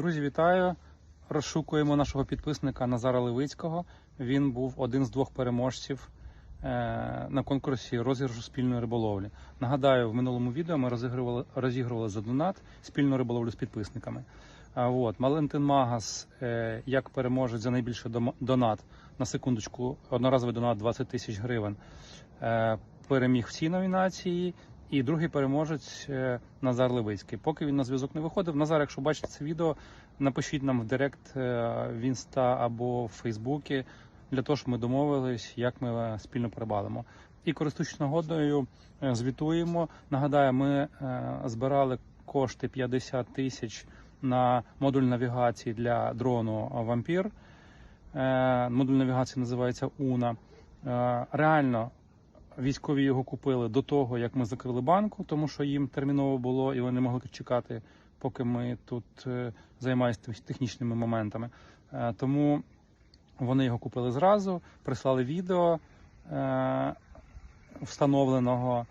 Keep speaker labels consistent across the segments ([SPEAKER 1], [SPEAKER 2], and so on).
[SPEAKER 1] Друзі, вітаю! Розшукуємо нашого підписника Назара Левицького. Він був один з двох переможців е, на конкурсі розіграшу спільної риболовлі. Нагадаю, в минулому відео ми розігрували, розігрували за донат спільну риболовлю з підписниками. От Валентин Магас, е, як переможець за найбільший донат на секундочку, одноразовий донат 20 тисяч гривень, е, переміг в цій номінації. І другий переможець е, Назар Левицький. Поки він на зв'язок не виходив. Назар, якщо бачите це відео, напишіть нам в Директ е, в Інста або в Фейсбуці для того, щоб ми домовились, як ми е, спільно перебалимо. І користуючись нагодою, звітуємо. Нагадаю, ми збирали кошти 50 тисяч на модуль навігації для дрону Вампір. Модуль навігації називається Уна. Реально військові його купили до того, як ми закрили банку, тому що їм терміново було і вони могли чекати, поки ми тут е, займаємося технічними моментами. Е, Тому вони його купили зразу, прислали відео е, встановленого.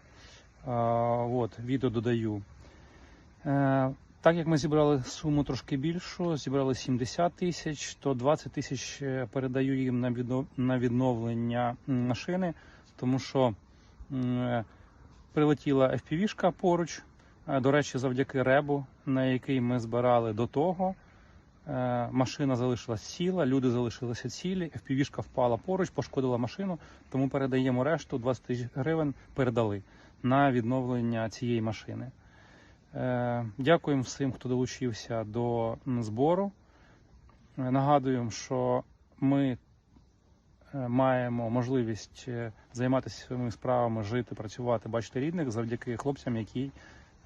[SPEAKER 1] От, відео додаю. Так як ми зібрали суму трошки більшу, зібрали 70 тисяч, то 20 тисяч передаю їм на відновлення машини, тому що е, прилетіла FPV-шка поруч. Е, До речі, завдяки ребу, на який ми збирали до того. е, Машина залишилась ціла, люди залишилися цілі, FPV-шка впала поруч, пошкодила машину, тому передаємо решту 20 тисяч гривень передали на відновлення цієї машини. Дякуємо всім, хто долучився до збору. Нагадуємо, що ми маємо можливість е, займатися своїми справами, жити, працювати, бачити рідних завдяки хлопцям, які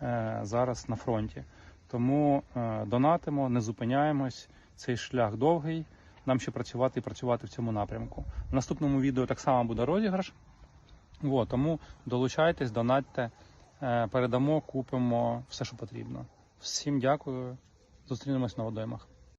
[SPEAKER 1] е, зараз на фронті. Тому е, донатимо, не зупиняємось. Цей шлях довгий. Нам ще працювати і працювати в цьому напрямку. В наступному відео так само буде розіграш. От, тому долучайтесь, донатьте, е, передамо, купимо все, що потрібно. Всім дякую. Зустрінемось на водоймах.